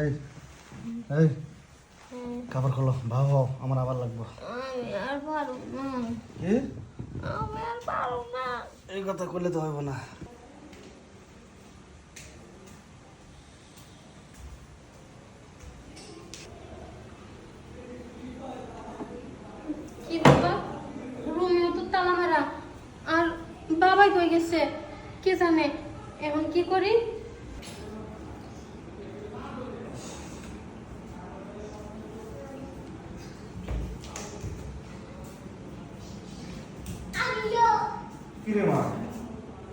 এই এই কাপড় খোলো হও আমার আবার লাগবো। কি? এই কথা করলে তো হইব না। আর বাবাই কই গেছে? কে জানে? এখন কি করি? কি রে মা?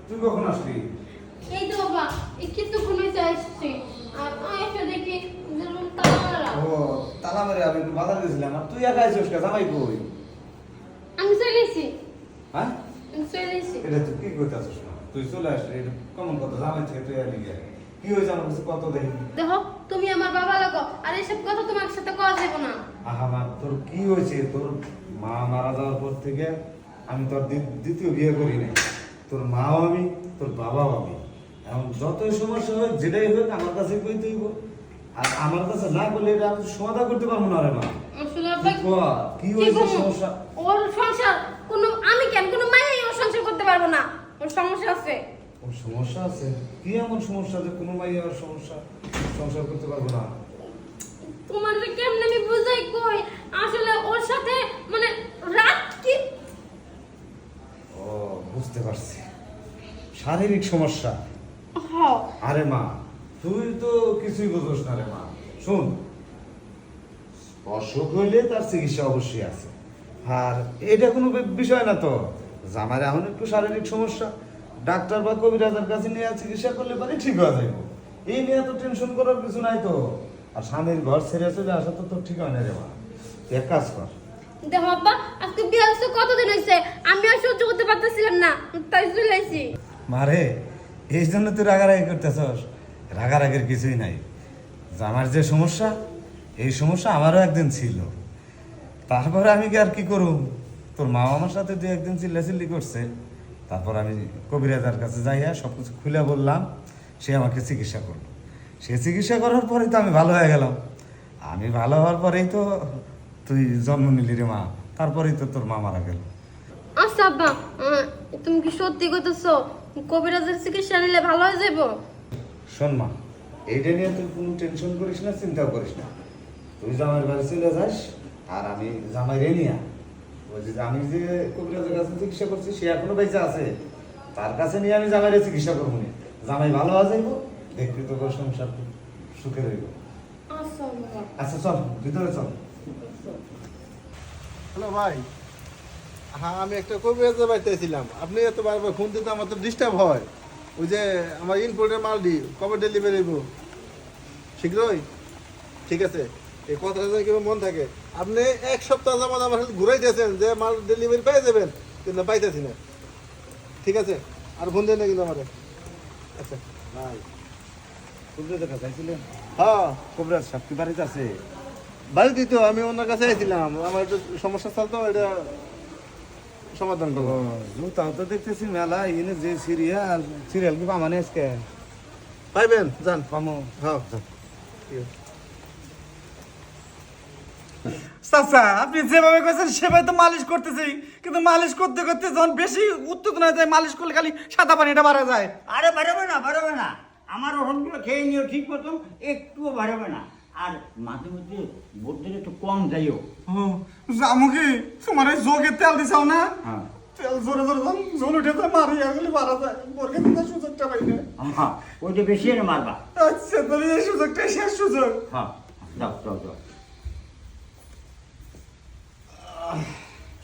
তুই কখন আসলি? এই তো বাবা এই কিছুক্ষণ হয়েছে আসছি। আর এসে দেখি যে রুম তালা ও তালা মারে আমি একটু বাজার গেছিলাম। আর তুই একা আছিস কে জামাই কই? আমি চলে এসেছি হ্যাঁ? আমি চলে এসেছি এটা তুই কি না তুই চলে আসলি এটা কেমন কথা? জামাই থেকে তুই আলি গে কি হয়েছে আমার কাছে কত দেখি দেখো তুমি আমার বাবা লাগো আর এসব কথা তোমার সাথে কওয়া যাবে না। আহা মা তোর কি হয়েছে? তোর মা মারা যাওয়ার পর থেকে আমি তোর দ্বি- দ্বিতীয় বিয়ে করি নাই। তোর মাও আমি তোর বাবাও আমি। এখন যতই সমস্যা হোক যেটাই হোক আমার কাছে কইতে হইব আর আমার কাছে না করলে এটা আমি সমাধান করতে পারব না রে মা। কি হয়েছে সমস্যা? ওর সংসার কোনো আমি কেন? কোনো মায়ের ওর সংসার করতে পারব না। ওর সমস্যা আছে। ওর সমস্যা আছে? কি এমন সমস্যা যে কোনো মাই আর সমস্যা সংসার করতে পারব না? তোমার কেমনে আমি বুঝাই কই আসলে ওর সাথে মানে রাত কি ও বুঝতে পারছি শারীরিক সমস্যা? হ আরে মা তুই তো কিছুই বুঝোস না রে মা। শুন অসুখ হইলে তার চিকিৎসা অবশ্যই আছে। আর এটা কোনো বিষয় না তো। জামার এখন একটু শারীরিক সমস্যা। ডাক্তার বা কবিরাজার কাছে নিয়ে চিকিৎসা করলে পারে ঠিক হয়ে যাইব। এই নিয়ে তো টেনশন করার কিছু নাই তো। আর স্বামীর ঘর ছেড়ে চলে আসা তো তোর ঠিক হয় না রে মা। এক কাজ কর। দেখো আব্বা আজকে বিয়ে কতদিন হয়েছে আমি আর সহ্য করতে পারতেছিলাম না। তাই চলে মারে, এই জন্য তুই রাগারাগি করতেছস। রাগারাগির কিছুই নাই। আমার যে সমস্যা, এই সমস্যা আমারও একদিন ছিল। তারপরে আমি কি আর কি করুম? তোর মা আমার সাথে তুই একদিন চিল্লাচিল্লি করছে। তারপর আমি কবিরাজার কাছে যাইয়া সব কিছু খুলে বললাম, সে আমাকে চিকিৎসা করল। সে চিকিৎসা করার পরেই তো আমি ভালো হয়ে গেলাম। আমি ভালো হওয়ার পরেই তো তুই জন্ম নিলি রে মা, তারপরেই তো তোর মা মারা গেল। আচ্ছা আব্বা তুমি কি সত্যি কইতেছো কবিরাজের চিকিৎসা নিলে ভালো হয়ে যাব শোন মা এইটা নিয়ে তুই কোনো টেনশন করিস না চিন্তাও করিস না। তুই জামাইয়ের বাড়ি চলে যাস আর আমি জামাই রে নিয়া বলছি যে আমি যে কবিরাজের কাছে চিকিৎসা করছি সে এখনও বেঁচে আছে। তার কাছে নিয়ে আমি জামাইরে চিকিৎসা করব না। জামাই ভালো হয়ে যাইব দেখবি তো সংসার সুখে রইব। আচ্ছা আচ্ছা চল ভিতরে চল। হ্যালো ভাই। হ্যাঁ আমি একটা কবিরাজের বাড়িতে ছিলাম আপনি এত বারবার ফোন দিতে আমার তো ডিস্টার্ব হয়। ওই যে আমার ইনপুটের মাল দি কবে ডেলিভারি হইব? শীঘ্রই? ঠিক আছে। এই কথাটা যেন কীভাবে মন থাকে? আপনি এক সপ্তাহ যাবত আমার সাথে ঘুরাই দিয়েছেন যে মাল ডেলিভারি পেয়ে যাবেন কিন্তু পাইতেছি না। ঠিক আছে? আর ফোন দেন না কিন্তু আমার। আচ্ছা। ভাই কবিরাজের কাছে আইছিলেন? হ্যাঁ। কবিরাজ কি বাড়িতে আছে? বাড়িতেই তো আমি ওনার কাছে আইছিলাম। আমার একটু সমস্যা চলতো এটা সমাধান করব। তাও তো দেখতেছি মেলা এনে যে সিরিয়াল সিরিয়াল কি পামানে আজকে? পাইবেন যান। পামো। হ্যাঁ চাচা আপনি যেভাবে কইছেন সেভাবে তো মালিশ করতেছি কিন্তু মালিশ করতে করতে যখন বেশি উত্তেজনা হয়ে যায় মালিশ করলে খালি সাদা পানিটা বাড়া যায়। আরে বাড়াবে না বাড়াবে না। আমার ওষুধগুলো খেয়ে নিও ঠিক মতন একটুও বাড়াবে না। আর মাঝে মধ্যে বোধদের একটু কম যাইও। জামু কি তোমার এই যোগে তেল দিছাও না? হ্যাঁ। তেল জোরে জোরে যখন জল উঠে যায় মারি আগলে মারা যায়। বরকে দিতে সুযোগটা পাই না হ্যাঁ ওইটা বেশি এনে মারবা। আচ্ছা তাহলে এই সুযোগটা শেষ সুযোগ। হ্যাঁ যাও যাও যাও।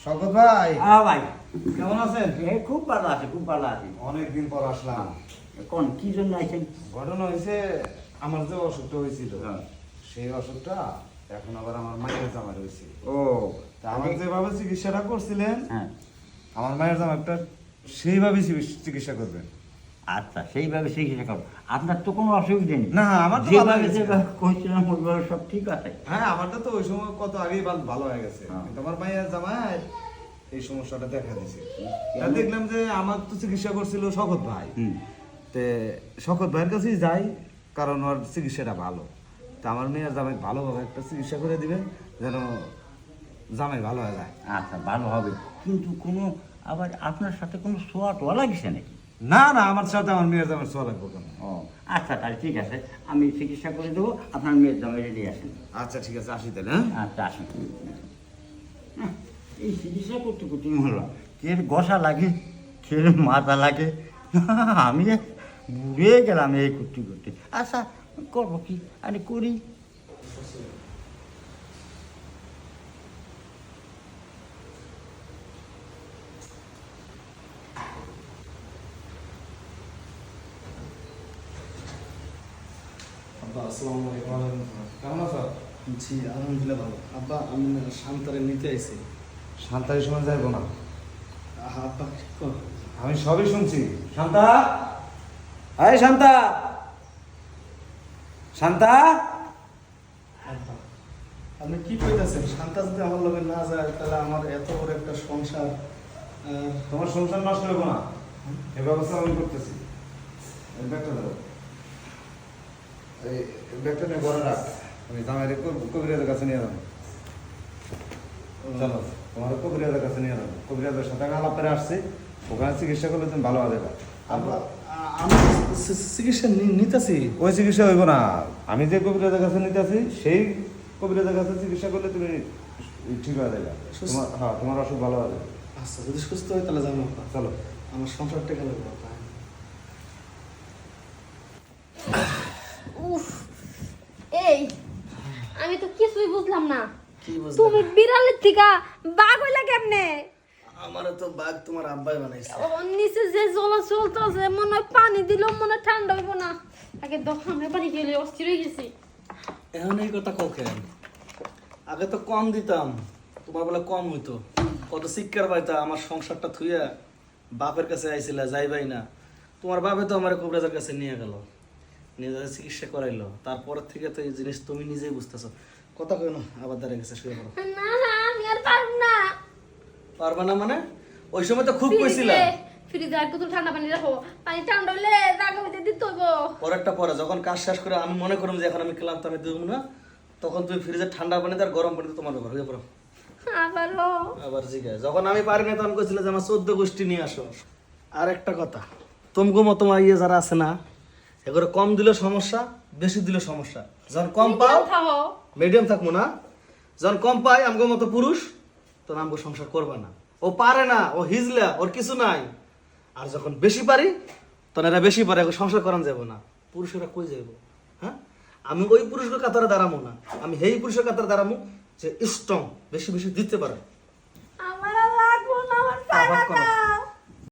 শকত ভাই। হ্যাঁ ভাই কেমন আছেন? এ খুব ভালো আছে খুব ভালো আছে। অনেকদিন পর আসলাম। কোন কি জন্য আইছেন? ঘটনা হয়েছে আমার যে অসুখটা হয়েছিল। হ্যাঁ। সেই অসুখটা এখন আবার আমার মায়ের জামাই হয়েছে ও তা আমার যেভাবে চিকিৎসাটা করছিলেন হ্যাঁ। আমার মায়ের জামাইটা সেইভাবে চিকিৎসা- করবেন। আচ্ছা সেইভাবে চিকিৎসা করো আপনার তো কোনো অসুবিধা নেই। না, আমার তো যেভাবে। যেভাবে কইছিলাম ওইভাবে সব ঠিক আছে। হ্যাঁ আমারটা তো ওই সময় কত আগেই ভাল- হয়ে গেছে। হ্যাঁ। কিন্তু আমার মায়ের জামাই এই সমস্যাটা দেখা দিছে দেখলাম যে আমার তো চিকিৎসা করছিল শকত ভাই। তে শকত ভাইয়ের কাছেই যাই কারণ ওর চিকিৎসাটা ভালো। তা আমার মেয়ের জামাই ভালোভাবে একটা চিকিৎসা করে দিবেন যেন জামাই ভালো হয়ে যায়। আচ্ছা ভালো হবে। কিন্তু কোনো আবার আপনার সাথে কোনো সোয়া টোয়া লাগছে নাকি? না না আমার সাথে আমার মেয়ের জামাই ছোঁয়া লাগবে কেন ও আচ্ছা তাহলে ঠিক আছে। আমি চিকিৎসা করে দেবো আপনার মেয়ের জামাই রেডি আসেন আচ্ছা ঠিক আছে আসি তাহলে হ্যাঁ? আচ্ছা আসুন হ্যাঁ, এই চিকিৎসা করতে করতে হলো কে গসা লাগে কে মাথা লাগে? আমি বুড়ে গেলাম এই করতে করতে। আচ্ছা করব কি? আরে করি। আব্বা আসসালামু আলাইকুম কেমন আছো? জি আলহামদুলিল্লাহ ভালো। আব্বা আমি শান্তারে নিতে আইছি। শান্তার সময় যাইবো না? আব্বা আমি সবই শুনছি। শান্তা? শান্তা! শান্তা? আপনি কি কইতাছেন? শান্তা যদি আমার লগে না যায় তাহলে আমার এত বড় একটা সংসার তোমার সংসার নষ্ট হব না। এ ব্যবস্থা আমি করতেছি। ব্যাগটা দাও। এই ব্যাগটা নিয়ে ঘরে রাখ। আমি জামাই কবিরাজের কাছে নিয়ে যাব। চলো তোমার কবিরাজের কাছে নিয়ে যাব। কবিরাজের সাথে আলাপ করে আসছি। ওখানে চিকিৎসা করলে তুমি ভালো হবে আব্বা আ- আমি চিকিৎসা নিতেছি। ওই চিকিৎসা হইব না। আমি যে কবিরাজের কাছে নিতে আছি সেই কবিরাজের কাছে চিকিৎসা করলে তুমি ঠিক হয়ে যাবে? তোমার হ্যাঁ তোমার অসুখ ভালো হবে। আচ্ছা যদি সুস্থ হয় তাহলে যাব চলো। আমার সংসারটা গেল উফ এই আমি তো কিছুই বুঝলাম না। তুমি বিড়ালের থেকে বাঘ হইলা কেমনে? আমার তো বাঘ তোমার আব্বাই বানাইছে। ও নিচে যে চলাচল চলতেছে মনে হয় পানি দিলেও মনে হয় ঠান্ডা হইব না। আগে দোকানে পানি খেলে অস্থির হয়ে গেছি। এখন এই কথা কখন আগে তো কম দিতাম তোমার বেলা কম হইতো। কত শিক্ষার পাইতা আমার সংসারটা থুইয়া বাপের কাছে আইছিলা যাইবাই না। তোমার বাপে তো আমার কবিরাজের কাছে নিয়ে গেল। নিয়ে যাতে চিকিৎসা করাইলো। তারপর থেকে তো এই জিনিস তুমি নিজেই বুঝতেছো। কথা কই না আবার দাঁড়িয়ে গেছে শুয়ে পড়ো। না না আমি আর পারব না। পারবা না মানে? ওই সময় তো খুব কইছিলা। ফ্রিজে আর কত ঠান্ডা পানি রাখো। পানি ঠান্ডা হইলে জাগা হইতে দিতে হইব। পরেরটা পরে যখন কাজ শেষ করে আমি মনে করুম যে এখন আমি ক্লান্ত আমি দেবো না তখন তুমি ফ্রিজে ঠান্ডা পানি আর গরম পানিতে তোমার হয়ে পড়ো আবারও। আবার জিজ্ঞাসা যখন আমি পারি না তখন কইছিল যে আমার চোদ্দ গোষ্ঠী নিয়ে আসো। আর একটা কথা তোমগো মতো ইয়ে যারা আছে না এগুলো কম দিলে সমস্যা বেশি দিলে সমস্যা। যখন কম পাও মিডিয়াম থাকব না। যখন কম পাই আমগো মতো পুরুষ। তখন আমগো সংসার করবে না। ও পারে না ও হিজলা ওর কিছু নাই। আর যখন বেশি পারি তখন এরা বেশি পারে সংসার করান যাব না। পুরুষেরা কই যাইব? হ্যাঁ? আমি ওই পুরুষের কাতারে দাঁড়াবো না। আমি হেই পুরুষের কাতারে দাঁড়াবো যে স্ট্রং বেশি বেশি দিতে পারে। আমার লাগবো না আমার